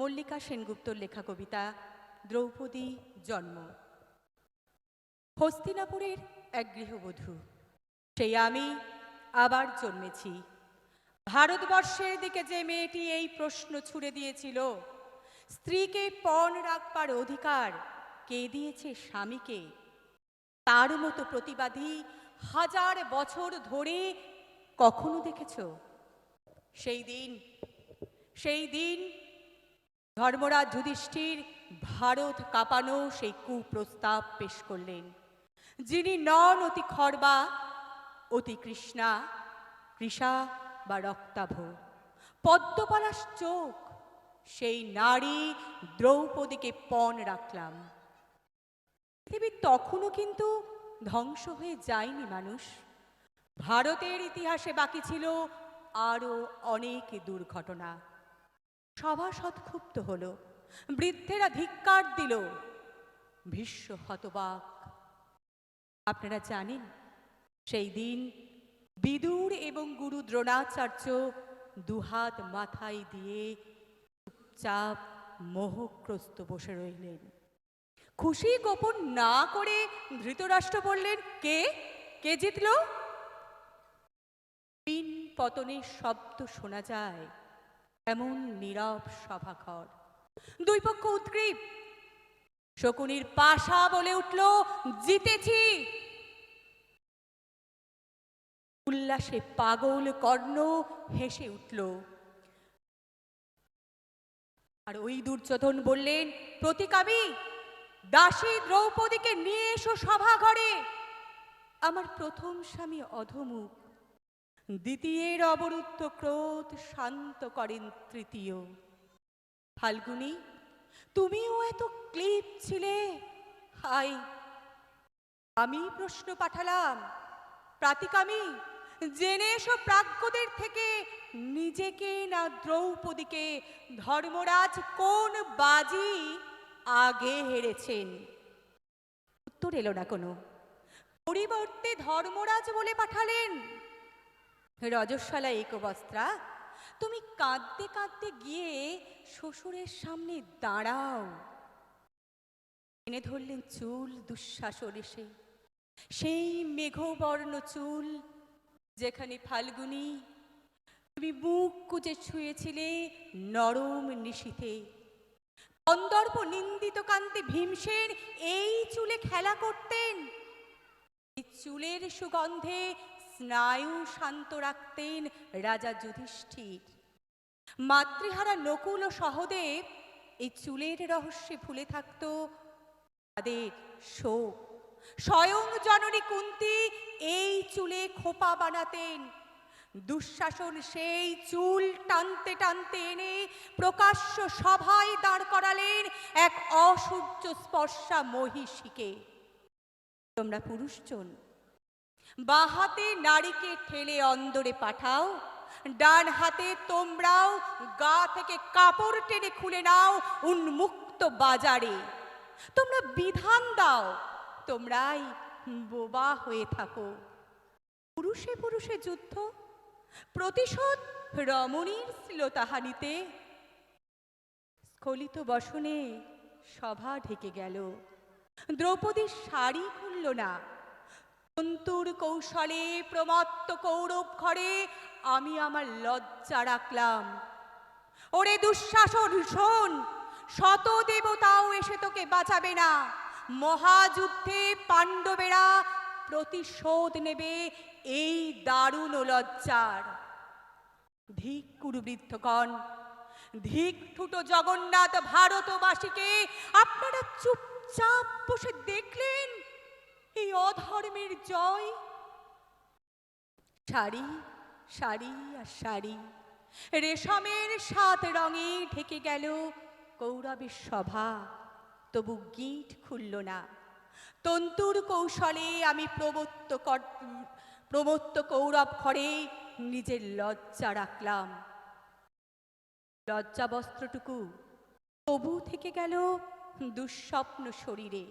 মল্লিকা সেনগুপ্তর লেখা কবিতা দ্রৌপদী জন্ম। হস্তিনাপুরের এক গৃহবধূ। সেই আমি আবার জন্মেছি। ভারতবর্ষের দিকে যে মেয়েটি এই প্রশ্ন ছুড়ে দিয়েছিল, স্ত্রীকে পণ রাখবার অধিকার কে দিয়েছে স্বামীকে? তার মতো প্রতিবাদী হাজার বছর ধরে কখনো দেখেছ? সেই দিন সেই দিন ধর্মরাজ যুধিষ্ঠির ভারত কাঁপানো সেই কুপ্রস্তাব পেশ করলেন। যিনি নন অতি খর্বা, অতি কৃষ্ণা, কৃষা বা রক্তাভ। পদ্মপলাশ চোখ, সেই নারী দ্রৌপদীকে পণ রাখলাম। পৃথিবী তখনও কিন্তু ধ্বংস হয়ে যায়নি মানুষ। ভারতের ইতিহাসে বাকি ছিল আরও অনেক দুর্ঘটনা। সভাসদ ক্ষুব্ধ হল। বৃদ্ধেরা ধিক্কার দিল। ভীষ্ম হতবাক। আপনারা জানেন, সেই দিন বিদুর এবং গুরু দ্রোণাচার্য দুহাত মাথায় দিয়ে চুপচাপ মোহগ্রস্ত বসে রইলেন। খুশি গোপন না করে ধৃতরাষ্ট্র বললেন, কে? কে জিতল? পিন পতনের শব্দ শোনা যায়। এমন নীরব সভাঘর। দুই পক্ষ উৎগ্রীব। শকুনির পাশা বলে উঠল, জিতেছি। উল্লাসে পাগল কর্ণ হেসে উঠল। আর ওই দুর্যোধন বললেন প্রতিকামী দাসী দ্রৌপদীকে নিয়ে এসো সভা ঘরে আমার প্রথম স্বামী অধমুখ। দ্বিতীয়ের অবরুদ্ধ ক্রোধ শান্ত করেন তৃতীয়। ফাল্গুনি, তুমিও এত ক্লিপ ছিলে? হাই আমি প্রশ্ন পাঠালাম। প্রাতিকামি, জেনে এসো প্রাজ্ঞদের থেকে, নিজেকে না দ্রৌপদীকে, ধর্মরাজ কোন বাজি আগে হেরেছেন? উত্তর এলো না কোনো। পরিবর্তে ধর্মরাজ বলে পাঠালেন। রজস্বালা একবস্ত্রা, তুমি কাঁদতে কাঁদতে গিয়ে শ্বশুরের সামনে দাঁড়াও। এনে ধরলেন চুল দুঃশাসন এসে। সেই মেঘবর্ণ চুল যেখানে ফাল্গুনি, তুমি বুক কুচে ছুঁয়েছিলে নরম নিশীথে। কন্দর্প নিন্দিত কান্তে ভীমসেন এই চুলে খেলা করতেন। এই চুলের সুগন্ধে স্নায়ু শান্ত রাখতেন রাজা যুধিষ্ঠির। মাতৃহারা নকুল ও সহদেব এই চুলের রহস্যে ভুলে থাকত তাদের শোক। স্বয়ং জননী কুন্তি এই চুলে খোপা বানাতেন। দুঃশাসন সেই চুল টানতে টানতে এনে প্রকাশ্য সভায় দাঁড় করালেন এক অসূর্য স্পর্শা মহিষীকে। তোমরা পুরুষজন বাহাতে নারীকে ঠেলে অন্দরে পাঠাও ডান হাতে তোমরাও গা থেকে কাপড় টেনে খুলে নাও উন্মুক্ত বাজারে। তোমরা বিধান দাও, তোমরাই বোবা হয়ে থাকো। পুরুষে পুরুষে যুদ্ধ, প্রতিশোধ রমণীর শ্লীলতাহানিতে স্খলিত বসনে সভা ঢেকে গেল। দ্রৌপদীর শাড়ি খুলল না। তন্তুর কৌশলে প্রমত্ত কৌরব ঘরে আমি আমার লজ্জা রাখলাম। ওরে দুঃশাসন, শোন, শত দেবতাও এসে তোকে বাঁচাবে না। মহাযুদ্ধে পাণ্ডবেরা প্রতিশোধ নেবে এই দারুণ লজ্জার। ধিক কুরুবৃদ্ধগণ ধিক ঠুটো জগন্নাথ ভারতবাসীকে আপনারা চুপচাপ বসে দেখলেন? এই অধর্মের জয়। শাড়ি শাড়ি আর শাড়ি রেশমের সাত রঙে ঢেকে গেল কৌরবের সভা। তবু গিট খুলল না। তন্তুর কৌশলে আমি প্রবত্ত প্রমত্ত কৌরব ঘরে নিজের লজ্জা রাখলাম। লজ্জা বস্ত্রটুকু তবু থেকে গেল দুঃস্বপ্ন শরীরে।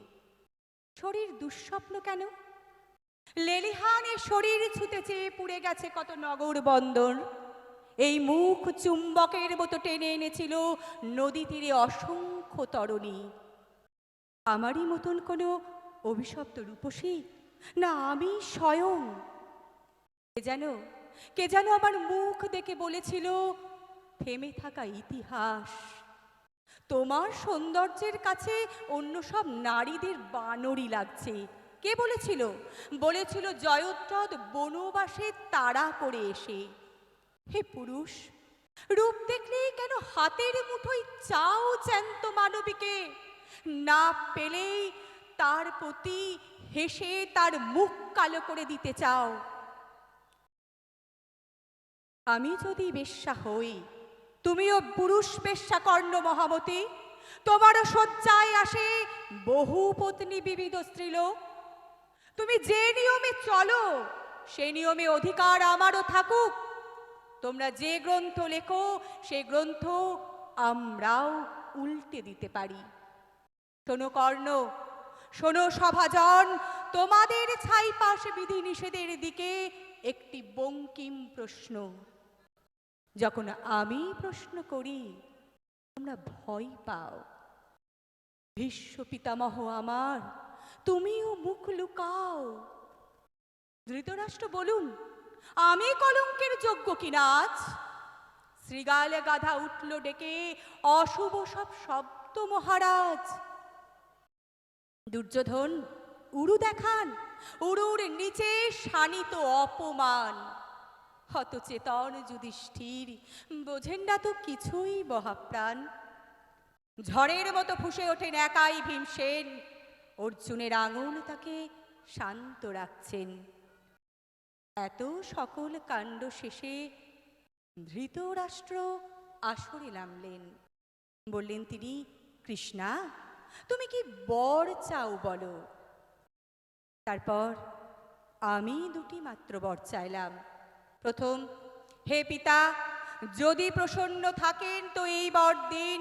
শরীর দুঃস্বপ্ন কেন? লেলিহানে শরীর ছুতে চেয়ে পুড়ে গেছে কত নগর বন্দর। এই মুখ চুম্বকের মতো টেনে এনেছিল নদী তীরে অসংখ্য তরণী। আমারই মতন কোনো অভিশপ্ত রূপসী? না, আমি স্বয়ং। কে যেন কে যেন আমার মুখ দেখে বলেছিল, থেমে থাকা ইতিহাস। তোমার সৌন্দর্যের কাছে অন্য সব নারীদের বানরই লাগছে। কে বলেছিল? বলেছিল জয়দ্রথ বনবাসে তাড়া করে এসে। হে পুরুষ, রূপ দেখলেই কেন হাতের মুঠোয় চাও জ্যান্ত মানবীকে? না পেলেই তার প্রতি হেসে তার মুখ কালো করে দিতে চাও। আমি যদি বেশ্যা হই তুমিও পুরুষ বেশ্যা কর্ণ মহামতি। তোমারও শয্যায় আসে বহু পত্নী বিবিধ স্ত্রীলোক। তুমি যে নিয়মে চলো সেই নিয়মে অধিকার আমারও থাকুক। তোমরা যে গ্রন্থ লেখো সেই গ্রন্থ আমরাও উল্টে দিতে পারি। শোনো কর্ণ, শোনো সভাজন, তোমাদের ছাই পাশ বিধি নিষেধের দিকে একটি বঙ্কিম প্রশ্ন। যখন আমি প্রশ্ন করি, তোমরা ভয় পাও। ভীষ্ম পিতামহ আমার, তুমিও মুখ লুকাও। ধৃতরাষ্ট্র বলুন, আমি কলঙ্কের যোগ্য কিনা আজ? শ্রীগালে গাধা উঠল ডেকে, অশুভ সব শব্দ মহারাজ। দুর্যোধন, উড়ু দেখান, উড়ুর নিচে শানিত অপমান। হতচেতন যুধিষ্ঠির, বোঝেন না তো কিছুই মহাপ্রাণ। ঝড়ের মতো ফুসে ওঠেন একাই ভীমসেন, অর্জুনের আঙুল তাকে শান্ত রাখছেন। এত সকল কাণ্ড শেষে ধৃতরাষ্ট্র আসরে নামলেন। বললেন তিনি, কৃষ্ণা, তুমি কি বর চাও বলো? তারপর, আমি দুটি মাত্র বর চাইলাম। প্রথম, হে পিতা, যদি প্রসন্ন থাকেন তো এই বর দিন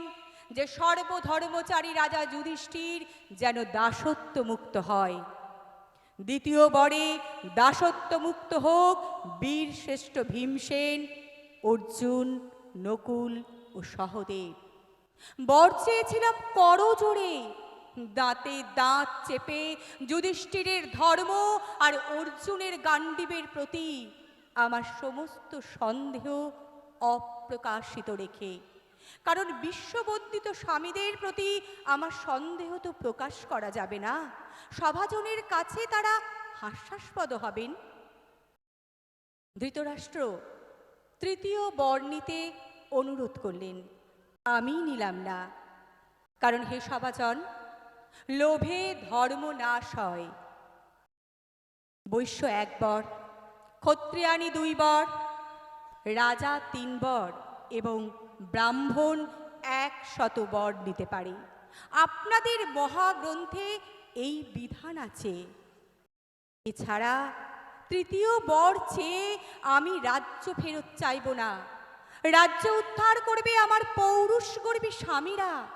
যে সর্বধর্মচারী রাজা যুধিষ্ঠির যেন দাসত্ব মুক্ত হয়। দ্বিতীয় বরে দাসত্ব মুক্ত হোক বীর শ্রেষ্ঠ ভীমসেন, অর্জুন, নকুল ও সহদেব। বর চেয়েছিলাম করজোড়ে দাঁতে দাঁত চেপে যুধিষ্ঠিরের ধর্ম আর অর্জুনের গান্ডীবের প্রতি আমার সমস্ত সন্দেহ অপ্রকাশিত রেখে। কারণ বিশ্ববন্দিত স্বামীদের প্রতি আমার সন্দেহ তো প্রকাশ করা যাবে না। সভাজনের কাছে তারা হাস্যাস্পদ হবেন। ধৃতরাষ্ট্র, তৃতীয় বর্ণিতে অনুরোধ করলেন, আমি নিলাম না। কারণ হে সভাজন, লোভে ধর্ম নাশ হয়। বৈশ্য এক বর ক্ষত্রিয়ানি দুই বর রাজা তিন বর এবং ব্রাহ্মণ এক শত বর নিতে পারে। আপনাদের মহাগ্রন্থে এই বিধান আছে। এছাড়া তৃতীয় বর চেয়ে আমি রাজ্য ফেরত চাইব না। রাজ্য উদ্ধার করবে আমার পৌরুষ গর্বী স্বামীরা।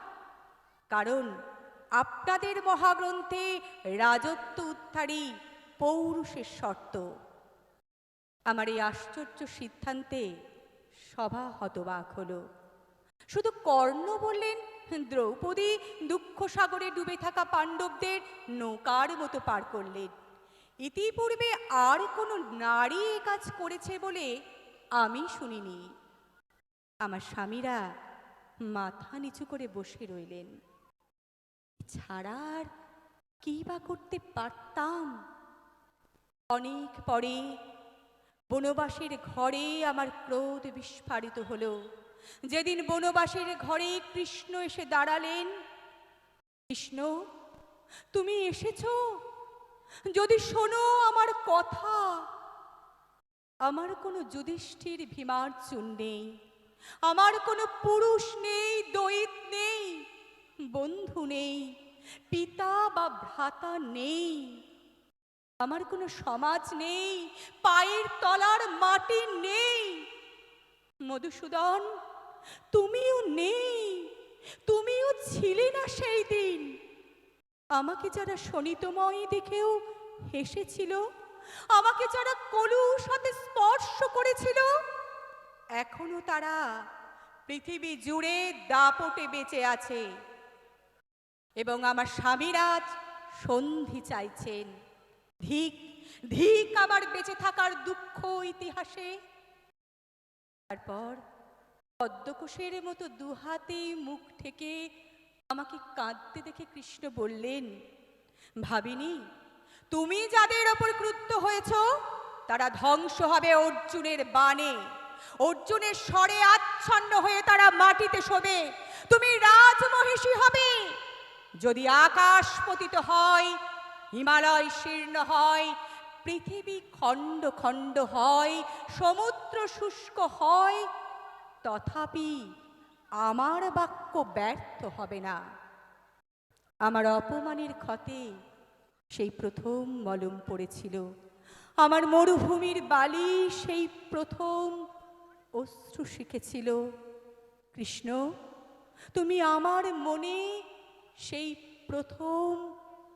কারণ আপনাদের মহাগ্রন্থে রাজত্ব উদ্ধারই পৌরুষের শর্ত। আমার এই আশ্চর্য সিদ্ধান্তে সভা হতবাক হলো। শুধু কর্ণ বললেন, দ্রৌপদী দুঃখ সাগরে ডুবে থাকা পাণ্ডবদের নৌকার মতো পার করলেন। ইতিপূর্বে আর কোনো নারী এ কাজ করেছে বলে আমি শুনিনি। আমার স্বামীরা মাথা নিচু করে বসে রইলেন। ছাড়া আর কি বা করতে পারতাম? অনেক পরে বনবাসের ঘরে আমার ক্রোধ বিস্ফারিত হল। যেদিন বনবাসীর ঘরে কৃষ্ণ এসে দাঁড়ালেন, কৃষ্ণ, তুমি এসেছ? যদি শোনো আমার কথা। আমার কোনো যুধিষ্ঠির ভীমার্জুন নেই। আমার কোনো পুরুষ নেই, দৈত নেই, বন্ধু নেই, পিতা বা ভ্রাতা নেই। আমার কোনো সমাজ নেই, পায়ের তলার মাটি নেই। মধুসূদন, তুমিও নেই, তুমিও ছিলে না সেই দিন। আমাকে যারা শনিতময় দেখেও হেসেছিল, আমাকে যারা কলুর সাথে স্পর্শ করেছিল, এখনও তারা পৃথিবী জুড়ে দাপটে বেঁচে আছে। এবং আমার স্বামীরাজ সন্ধি চাইছেন। ধিক ধিক আমার বেঁচে থাকার দুঃখ ইতিহাসে। তারপর পদ্মকোষের মতো দুহাতে মুখ থেকে আমাকে কাঁদতে দেখে কৃষ্ণ বললেন, ভাবিনি, তুমি যাদের ওপর ক্রুদ্ধ হয়েছ, তারা ধ্বংস হবে অর্জুনের বাণে। অর্জুনের স্বরে আচ্ছন্ন হয়ে তারা মাটিতে শোবে। তুমি রাজমহিষী হবে। যদি আকাশ পতিত হয় হিমালয় শীর্ণ হয়, পৃথিবী খণ্ড খণ্ড হয়, সমুদ্র শুষ্ক হয়, তথাপি আমার বাক্য ব্যর্থ হবে না। আমার অপমানের ক্ষতে সেই প্রথম মলম পড়েছিল। আমার মরুভূমির বালি সেই প্রথম অশ্রু শিখেছিল। কৃষ্ণ, তুমি আমার মনে সেই প্রথম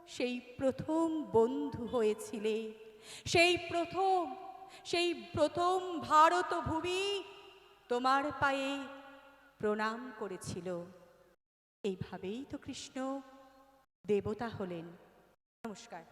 সেই প্রথম বন্ধু হয়েছিলে। সেই প্রথম সেই প্রথম ভারত ভূমি তোমার পায়ে প্রণাম করেছিল। এইভাবেই তো কৃষ্ণ দেবতা হলেন। নমস্কার।